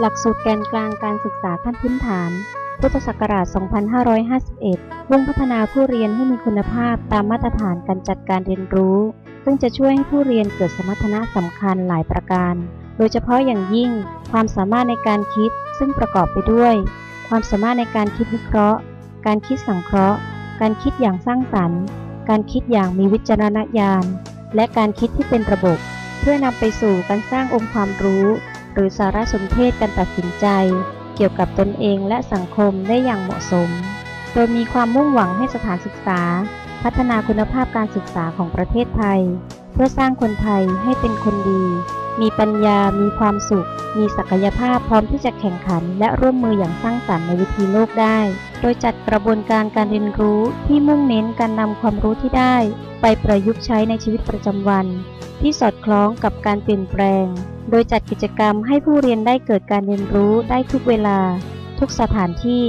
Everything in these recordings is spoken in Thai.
หลักสูตรแกนกลางการศึกษาขั้นพื้นฐาน พุทธศักราช 2551 มุ่งพัฒนาผู้เรียนให้มีคุณภาพตามมาตรฐานการจัดการเรียนรู้ ซึ่งจะช่วยให้ผู้เรียนเกิดสมรรถนะสำคัญหลายประการ โดยเฉพาะอย่างยิ่ง ความสามารถในการคิด ซึ่งประกอบไปด้วย ความสามารถในการคิดวิเคราะห์ การคิดสังเคราะห์ การคิดอย่างสร้างสรรค์ การคิดอย่างมีวิจารณญาณ และการคิดที่เป็นระบบ เพื่อนำไปสู่การสร้างองค์ความรู้ หรือสารสนเทศการตัดสินใจ เกี่ยวกับตนเองและสังคมได้อย่างเหมาะสม โดยมีความมุ่งหวังให้สถานศึกษา พัฒนาคุณภาพการศึกษาของประเทศไทย เพื่อสร้างคนไทยให้เป็นคนดี มีปัญญา มีความสุข มีศักยภาพพร้อมที่จะแข่งขัน และร่วมมืออย่างสร้างสรรค์ในวิธีโลกได้ โดยจัดกระบวนการการเรียนรู้ที่มุ่งเน้นการนำความรู้ที่ได้ ไปประยุกต์ใช้ในชีวิตประจำวัน ที่สอดคล้องกับการเปลี่ยนแปลง โดยจัดกิจกรรมให้ผู้เรียนได้เกิดการเรียนรู้ได้ทุกเวลา ทุกสถานที่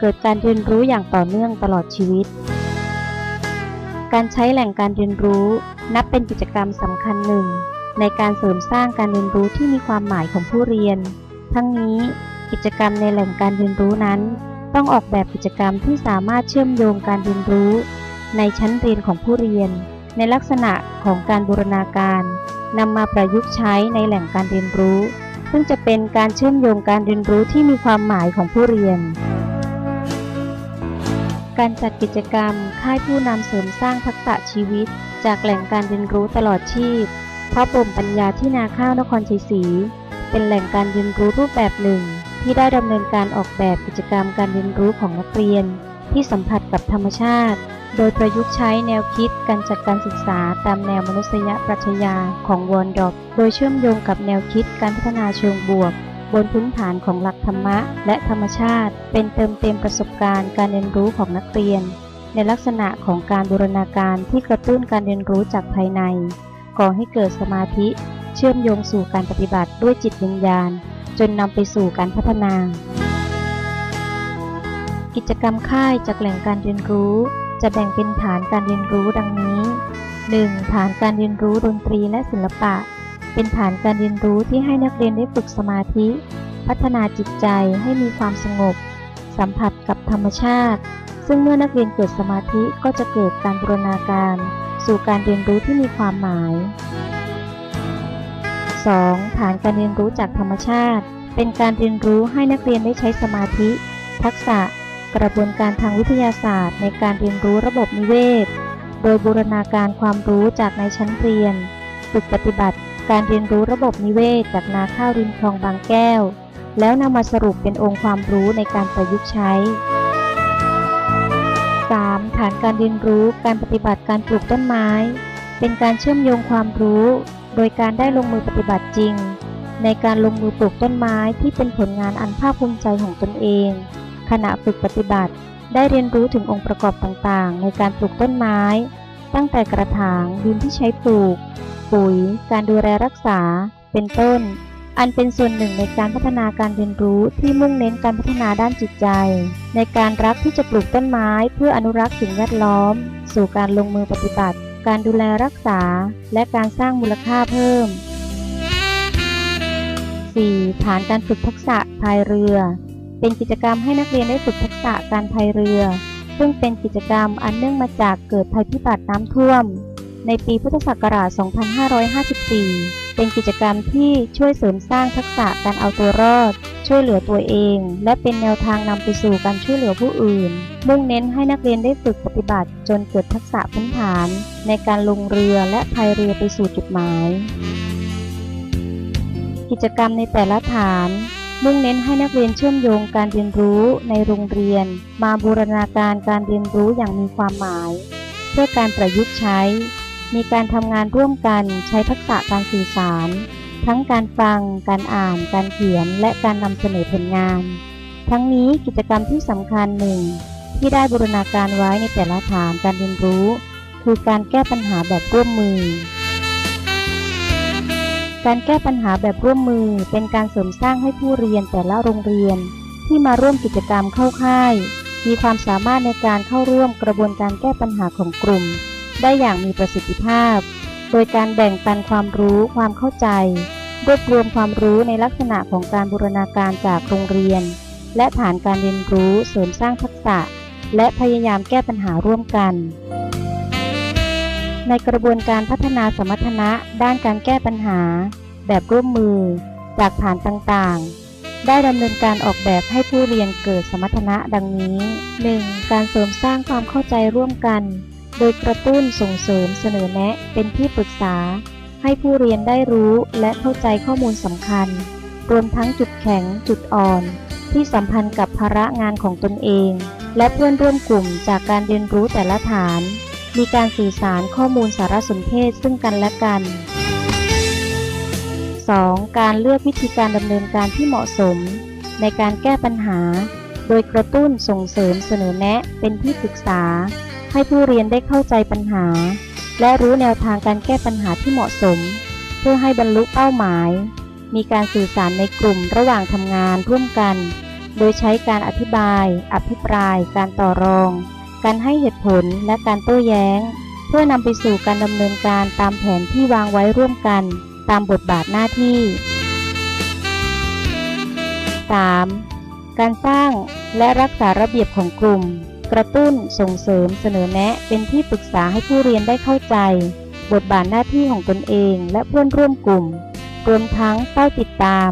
เกิดการเรียนรู้อย่างต่อเนื่องตลอดชีวิต การใช้แหล่งการเรียนรู้ นับเป็นกิจกรรมสำคัญหนึ่ง ในการเสริมสร้างการเรียนรู้ที่มีความหมายของผู้เรียน ทั้งนี้กิจกรรมในแหล่งการเรียนรู้นั้น ต้องออกแบบกิจกรรมที่สามารถเชื่อมโยงการเรียนรู้ ในชั้นเรียนของผู้เรียน ในลักษณะของการบูรณาการนำมาประยุกต์ใช้ในแหล่งการเรียนรู้ ซึ่งจะเป็นการเชื่อมโยงการเรียนรู้ที่มีความหมายของผู้เรียน การจัดกิจกรรมค่ายผู้นำเสริมสร้างทักษะชีวิต จากแหล่งการเรียนรู้ตลอดชีพ เพราะบ่มปัญญาที่นาข้าวนครชัยศรีเป็นแหล่งการเรียนรู้รูปแบบหนึ่ง ที่ได้ดำเนินการออกแบบกิจกรรมการเรียนรู้ของนักเรียน ที่สัมผัสกับธรรมชาติ โดยประยุกต์ใช้แนวคิดการจัดการศึกษาตามแนวมนุษยปรัชญาของวอนดอกโดยเชื่อมโยงกับแนวคิดการพัฒนาเชิงบวก บนพื้นฐานของหลักธรรมะ และธรรมชาติ เป็นเติมเต็มประสบการณ์การเรียนรู้ของนักเรียน ในลักษณะของการบูรณาการที่กระตุ้นการเรียนรู้จากภายใน ก่อให้เกิดสมาธิ เชื่อมโยงสู่การปฏิบัติด้วยจิตวิญญาณ จนนำไปสู่การพัฒนา กิจกรรมค่ายจากแหล่งการเรียนรู้ จะแบ่งเป็นฐานการเรียนรู้ดังนี้ 1. ฐานการเรียนรู้ดนตรีและศิลปะ เป็นฐานการเรียนรู้ที่ให้นักเรียนได้ฝึกสมาธิ พัฒนาจิตใจให้มีความสงบ สัมผัสกับธรรมชาติ ซึ่งเมื่อนักเรียนเกิดสมาธิก็จะเกิดการบูรณาการ สู่การเรียนรู้ที่มีความหมาย 2. ฐานการเรียนรู้จากธรรมชาติ เป็นการเรียนรู้ให้นักเรียนได้ใช้สมาธิ ทักษะ กระบวนการทางวิทยาศาสตร์ ในการเรียนรู้ระบบนิเวศ โดยบูรณาการความรู้จากในชั้นเรียน ฝึกปฏิบัติ การเรียนรู้ระบบนิเวศ จากนาข้าวริมคลองบางแก้ว แล้วนำมาสรุปเป็นองค์ความรู้ในการประยุกต์ใช้ 3. ฐานการเรียนรู้การปฏิบัติการปลูกต้นไม้ เป็นการเชื่อมโยงความรู้ โดยการได้ลงมือปฏิบัติจริง ในการลงมือปลูกต้นไม้ที่เป็นผลงานอันภาคภูมิใจของตนเอง ขณะฝึกปฏิบัติ ได้เรียนรู้ถึงองค์ประกอบต่างๆ ในการปลูกต้นไม้ ตั้งแต่กระถางดินที่ใช้ปลูก ปุ๋ย การดูแลรักษา เป็นต้น อันเป็นส่วนหนึ่งในการพัฒนาการเรียนรู้ที่มุ่งเน้นการพัฒนาด้านจิตใจ ในการรักที่จะปลูกต้นไม้เพื่ออนุรักษ์สิ่งแวดล้อม สู่การลงมือปฏิบัติ การดูแลรักษา และการสร้างมูลค่าเพิ่ม 4. ฐานการฝึกทักษะพายเรือ เป็นกิจกรรมให้นักเรียนได้ฝึกทักษะการพายเรือ ซึ่งเป็นกิจกรรมอันเนื่องมาจากเกิดภัยพิบัติน้ำท่วม ในปีพุทธศักราช 2554 เป็นกิจกรรมที่ช่วยเสริมสร้างทักษะการเอาตัวรอด ช่วยเหลือตัวเอง และเป็นแนวทางนำไปสู่การช่วยเหลือผู้อื่น มุ่งเน้นให้นักเรียนได้ฝึกปฏิบัติจนเกิดทักษะพื้นฐาน ในการลงเรือและพายเรือไปสู่จุดหมาย กิจกรรมในแต่ละฐานมุ่งเน้นให้นักเรียนเชื่อมโยงการเรียนรู้ในโรงเรียน มาบูรณาการการเรียนรู้อย่างมีความหมาย เพื่อการประยุกต์ใช้ มีการทำงานร่วมกันใช้ทักษะการสื่อสาร ทั้งการฟัง การอ่าน การเขียน และการนำเสนอผลงาน ทั้งนี้กิจกรรมที่สำคัญหนึ่งที่ได้บูรณาการไว้ในแต่ละฐานการเรียนรู้ คือการแก้ปัญหาแบบร่วมมือ การแก้ปัญหาแบบร่วมมือเป็นการเสริมสร้างให้ผู้เรียนแต่ละโรงเรียน ที่มาร่วมกิจกรรมเข้าค่าย มีความสามารถในการเข้าร่วมกระบวนการแก้ปัญหาของกลุ่ม ได้อย่างมีประสิทธิภาพ โดยการแบ่งปันความรู้ความเข้าใจ รวบรวมความรู้ในลักษณะของการบูรณาการจากโรงเรียน และฐานการเรียนรู้เสริมสร้างทักษะ และพยายามแก้ปัญหาร่วมกัน ในกระบวนการพัฒนาสมรรถนะด้านการแก้ปัญหา แบบร่วมมือ จากฐานต่างๆได้ดำเนินการออกแบบให้ผู้เรียนเกิดสมรรถนะดังนี้ 1. การเสริมสร้างความเข้าใจร่วมกัน โดยกระตุ้นส่งเสริมเสนอแนะเป็นที่ปรึกษา ให้ผู้เรียนได้รู้และเข้าใจข้อมูลสำคัญ รวมทั้งจุดแข็งจุดอ่อน ที่สัมพันธ์กับภาระงานของตนเอง และเพื่อนร่วมกลุ่มจากการเรียนรู้แต่ละฐาน มีการสื่อสารข้อมูลสารสนเทศซึ่งกันและกัน 2. การเลือกวิธีการดำเนินการที่เหมาะสม ในการแก้ปัญหา โดยกระตุ้นส่งเสริมเสนอแนะเป็นที่ปรึกษา ให้ผู้เรียนได้เข้าใจปัญหา และรู้แนวทางการแก้ปัญหาที่เหมาะสม เพื่อให้บรรลุเป้าหมาย มีการสื่อสารในกลุ่มระหว่างทำงานร่วมกัน โดยใช้การอธิบาย อภิปราย การต่อรอง การให้เหตุผลและการโต้แย้ง เพื่อนำไปสู่การดำเนินการตามแผนที่วางไว้ร่วมกัน ตามบทบาทหน้าที่ 3. การสร้างและรักษาระเบียบของกลุ่ม กระตุ้นส่งเสริมเสนอแนะเป็นที่ปรึกษาให้ผู้เรียนได้เข้าใจ บทบาทหน้าที่ของตนเองและเพื่อนร่วมกลุ่ม รวมทั้งเฝ้าติดตาม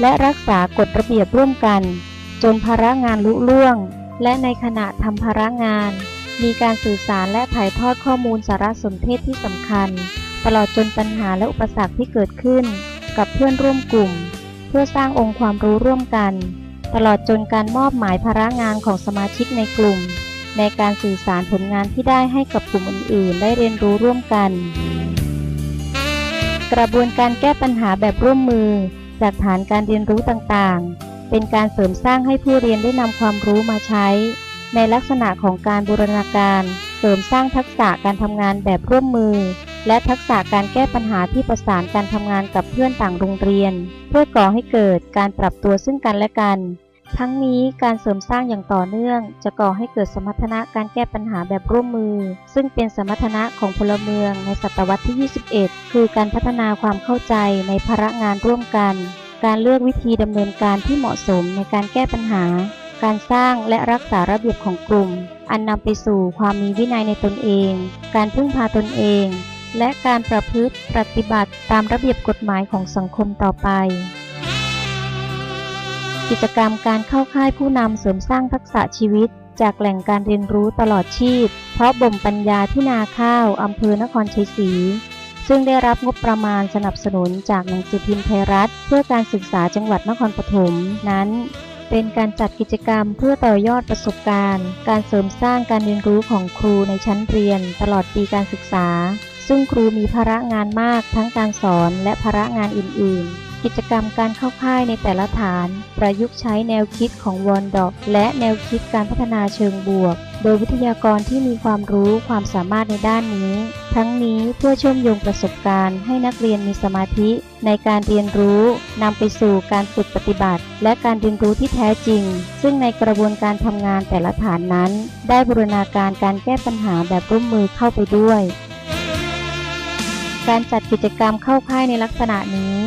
และรักษากฎระเบียบร่วมกัน จนภาระงานลุล่วง และในขณะทำภาระงาน มีการสื่อสารและถ่ายทอดข้อมูลสารสนเทศที่สำคัญ ตลอดจนปัญหาและอุปสรรคที่เกิดขึ้น กับเพื่อนร่วมกลุ่ม เพื่อสร้างองค์ความรู้ร่วมกัน ตลอดจนการมอบหมายภาระงานของสมาชิกในกลุ่ม ในการสื่อสารผลงานที่ได้ให้กับกลุ่มอื่นๆ ได้เรียนรู้ร่วมกัน กระบวนการแก้ปัญหาแบบร่วมมือ จากฐานการเรียนรู้ต่างๆ เป็นการเสริมสร้างให้ผู้เรียนได้นำความรู้มาใช้ ในลักษณะของการบูรณาการ เสริมสร้างทักษะการทำงานแบบร่วมมือ และทักษะการแก้ปัญหาที่ประสานการทำงานกับเพื่อนต่างโรงเรียน เพื่อก่อให้เกิดการปรับตัวซึ่งกันและกัน ทั้งนี้การเสริมสร้างอย่างต่อเนื่อง จะก่อให้เกิดสมรรถนะการแก้ปัญหาแบบร่วมมือ ซึ่งเป็นสมรรถนะของพลเมืองในศตวรรษที่ 21 คือการพัฒนาความเข้าใจในภาระงานร่วมกัน การเลือกวิธีดำเนินการที่เหมาะสมในการแก้ปัญหา การสร้างและรักษาระเบียบของกลุ่ม อันนำไปสู่ความมีวินัยในตนเอง การพึ่งพาตนเอง และการประพฤติปฏิบัติตามระเบียบกฎหมายของสังคมต่อไป กิจกรรมการเข้าค่ายผู้นำเสริมสร้างทักษะชีวิต จากแหล่งการเรียนรู้ตลอดชีพ เพราะบ่มปัญญาที่นาข้าวอำเภอนครชัยศรีซึ่งได้รับงบประมาณสนับสนุนจากหนังสือพิมพ์ไทยรัฐ เพื่อการศึกษาจังหวัดนครปฐมนั้น เป็นการจัดกิจกรรมเพื่อต่อยอดประสบการณ์ การเสริมสร้างการเรียนรู้ของครูในชั้นเรียน ตลอดปีการศึกษา ซึ่งครูมีภาระงานมากทั้งการสอนและภาระงานอื่น ๆ กิจกรรมการเข้าค่ายในแต่ละฐาน ประยุกต์ใช้แนวคิดของวอนดอก และแนวคิดการพัฒนาเชิงบวก โดยวิทยากรที่มีความรู้ความสามารถในด้านนี้ ทั้งนี้เพื่อเชื่อมโยงประสบการณ์ให้นักเรียนมีสมาธิ ในการเรียนรู้นำไปสู่การฝึกปฏิบัติ และการเรียนรู้ที่แท้จริง ซึ่งในกระบวนการทำงานแต่ละฐานนั้น ได้บูรณาการการแก้ปัญหาแบบร่วมมือเข้าไปด้วย การจัดกิจกรรมเข้าค่ายในลักษณะนี้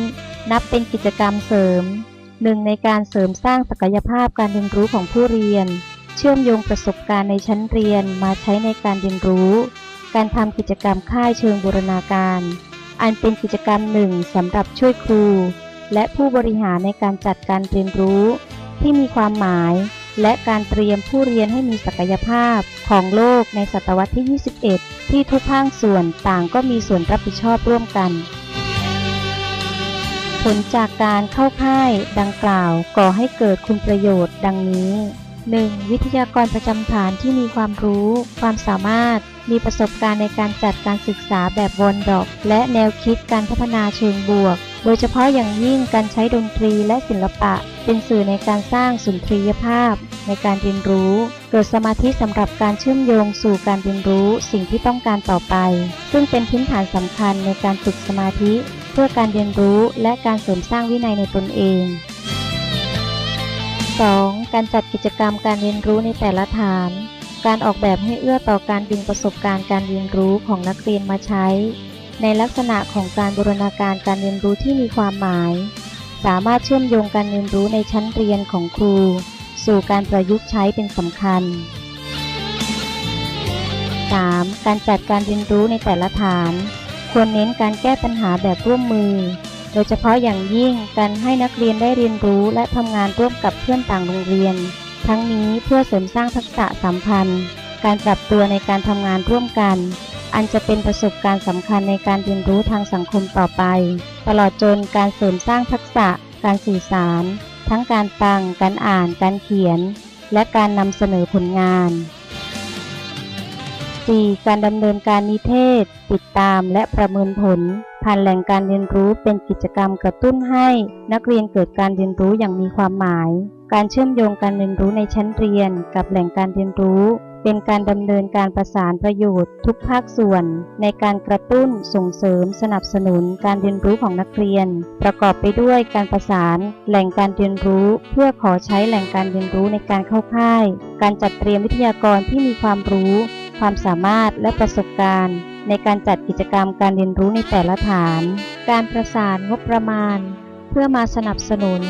นับเป็นกิจกรรมเสริมหนึ่งในการเสริมสร้างศักยภาพการเรียนรู้ของผู้เรียน เชื่อมโยงประสบการณ์ในชั้นเรียนมาใช้ในการเรียนรู้ การทำกิจกรรมค่ายเชิงบูรณาการ อันเป็นกิจกรรมหนึ่งสำหรับช่วยครู และผู้บริหารในการจัดการเรียนรู้ ที่มีความหมาย และการเตรียมผู้เรียนให้มีศักยภาพของโลกในศตวรรษที่ 21 ที่ทุกภาคส่วนต่างก็มีส่วนรับผิดชอบร่วมกัน ผลจากการเข้าค่ายดังกล่าวก่อให้เกิดคุณประโยชน์ดังนี้ 1. วิทยากรประจำฐานที่มีความรู้ ความสามารถ มีประสบการณ์ในการจัดการศึกษาแบบวนดอก และแนวคิดการพัฒนาเชิงบวก โดยเฉพาะอย่างยิ่งการใช้ดนตรีและศิลปะ เป็นสื่อในการสร้างสุนทรียภาพ ในการเรียนรู้ เกิดสมาธิสำหรับการเชื่อมโยงสู่การเรียนรู้สิ่งที่ต้องการต่อไป ซึ่งเป็นพื้นฐานสำคัญในการฝึกสมาธิ เพื่อการเรียนรู้และการเสริมสร้างวินัยในตนเอง 2. การจัดกิจกรรมการเรียนรู้ในแต่ละฐาน การออกแบบให้เอื้อต่อการดึงประสบการณ์การเรียนรู้ของนักเรียนมาใช้ ในลักษณะของการบูรณาการการเรียนรู้ที่มีความหมาย สามารถเชื่อมโยงการเรียนรู้ในชั้นเรียนของครู สู่การประยุกต์ใช้เป็นสำคัญ 3. การจัดการเรียนรู้ในแต่ละฐาน ควรเน้นการแก้ปัญหาแบบร่วมมือ โดยเฉพาะอย่างยิ่งการให้นักเรียนได้เรียนรู้และทำงานร่วมกับเพื่อนต่างโรงเรียน ทั้งนี้เพื่อเสริมสร้างทักษะสัมพันธ์ การปรับตัวในการทำงานร่วมกัน อันจะเป็นประสบการณ์สำคัญในการเรียนรู้ทางสังคมต่อไป ตลอดจนการเสริมสร้างทักษะ การสื่อสาร ทั้งการฟัง การอ่าน การเขียน และการนำเสนอผลงาน 4. การดำเนินการนิเทศ ติดตามและประเมินผล ผ่านแหล่งการเรียนรู้เป็นกิจกรรมกระตุ้นให้ นักเรียนเกิดการเรียนรู้อย่างมีความหมาย การเชื่อมโยงการเรียนรู้ในชั้นเรียน กับแหล่งการเรียนรู้ เป็นการดำเนินการประสานประโยชน์ทุกภาคส่วน ในการกระตุ้นส่งเสริมสนับสนุนการเรียนรู้ของนักเรียน ประกอบไปด้วยการประสานแหล่งการเรียนรู้เพื่อขอใช้แหล่งการเรียนรู้ในการเข้าค่าย การจัดเตรียมวิทยากรที่มีความรู้ ความสามารถและประสบการณ์ ในการจัดกิจกรรมการเรียนรู้ในแต่ละฐาน การประสานงบประมาณ เพื่อมาสนับสนุน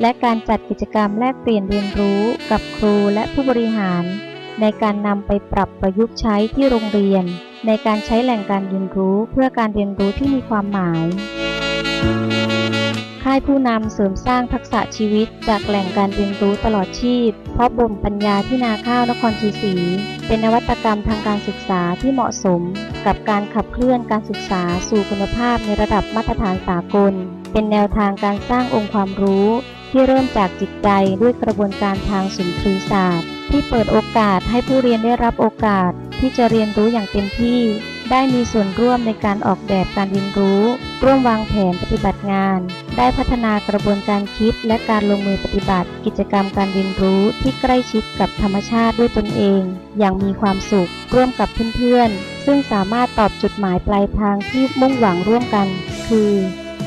และการจัดกิจกรรมแลกเปลี่ยนเรียนรู้กับครูและผู้บริหาร ในการนำไปปรับประยุกต์ใช้ที่โรงเรียน ในการใช้แหล่งการเรียนรู้เพื่อการเรียนรู้ที่มีความหมาย ค่ายผู้นำเสริมสร้างทักษะชีวิตจากแหล่งการเรียนรู้ตลอดชีพ เพราะบ่มปัญญาที่นาข้าวนครชัยศรีเป็นนวัตกรรมทางการศึกษาที่เหมาะสม กับการขับเคลื่อนการศึกษาสู่คุณภาพในระดับมาตรฐานสากล เป็นแนวทางการสร้างองค์ความรู้ ที่เริ่มจากจิตใจด้วยกระบวนการทางสุนทรีศาสตร์ ที่เปิดโอกาสให้ผู้เรียนได้รับโอกาสที่จะเรียนรู้อย่างเต็มที่ ได้มีส่วนร่วมในการออกแบบการเรียนรู้ ร่วมวางแผนปฏิบัติงาน ได้พัฒนากระบวนการคิดและการลงมือปฏิบัติ กิจกรรมการเรียนรู้ที่ใกล้ชิดกับธรรมชาติด้วยตนเอง อย่างมีความสุข ร่วมกับเพื่อนๆซึ่งสามารถตอบจุดหมายปลายทางที่มุ่งหวังร่วมกัน คือ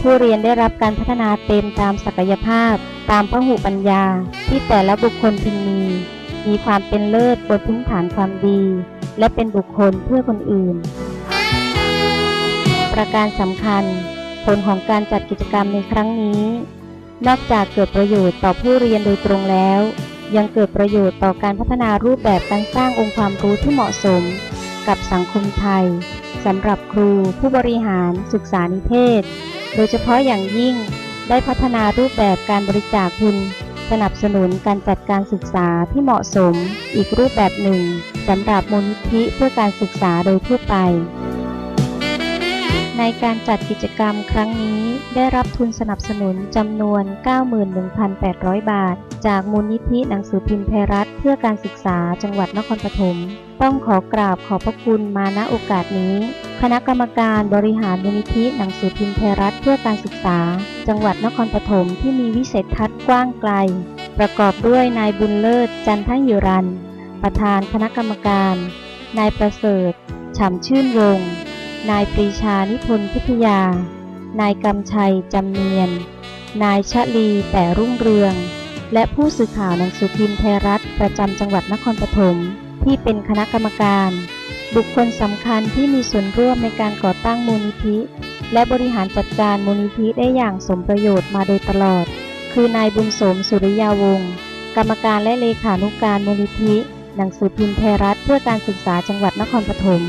ผู้เรียนได้รับการพัฒนาเต็มตามศักยภาพ ตามพหุปัญญา ที่แต่ละบุคคลพึงมี มีความเป็นเลิศบนพื้นฐานความดี และเป็นบุคคลเพื่อคนอื่น ประการสำคัญ ผลของการจัดกิจกรรมในครั้งนี้ นอกจากเกิดประโยชน์ต่อผู้เรียนโดยตรงแล้ว ยังเกิดประโยชน์ต่อการพัฒนารูปแบบการสร้างองค์ความรู้ที่เหมาะสม กับสังคมไทยสำหรับครูผู้บริหารศึกษานิเทศ โดยเฉพาะอย่างยิ่งได้พัฒนารูปแบบการบริจาคทุน สนับสนุนการจัดการศึกษาที่เหมาะสม อีกรูปแบบหนึ่งสำหรับมูลนิธิเพื่อการศึกษาโดยทั่วไป ในการจัดกิจกรรมครั้งนี้ได้รับทุนสนับสนุนจำนวน 91,800 บาท จากมูลนิธิหนังสือพิมพ์ไทยรัฐเพื่อการศึกษาจังหวัดนครปฐม ต้องขอกราบขอบพระคุณมาณโอกาสนี้ คณะกรรมการบริหารมูลนิธิหนังสือพิมพ์ไทยรัฐเพื่อการศึกษา จังหวัดนครปฐมที่มีวิสัยทัศน์กว้างไกล ประกอบด้วยนายบุญเลิศจันทหิรัน ประธานคณะกรรมการ นายประเสริฐฉ่ำชื่นวงศ์ นายปรีชานิพนธ์พิทยา นายกำชัยจำเนียน นายชะลีแต่รุ่งเรือง และผู้สื่อข่าวหนังสือพิมพ์ไทยรัฐประจำจังหวัดนครปฐมที่เป็นคณะกรรมการ บุคคลสำคัญที่มีส่วนร่วมในการก่อตั้งมูลนิธิ และบริหารจัดการมูลนิธิได้อย่างสมประโยชน์มาโดยตลอด คือนายบุญสมสุริยาวงศ์กรรมการและเลขานุการมูลนิธิ หนังสือพิมพ์ไทยรัฐเพื่อการศึกษาจังหวัดนครปฐม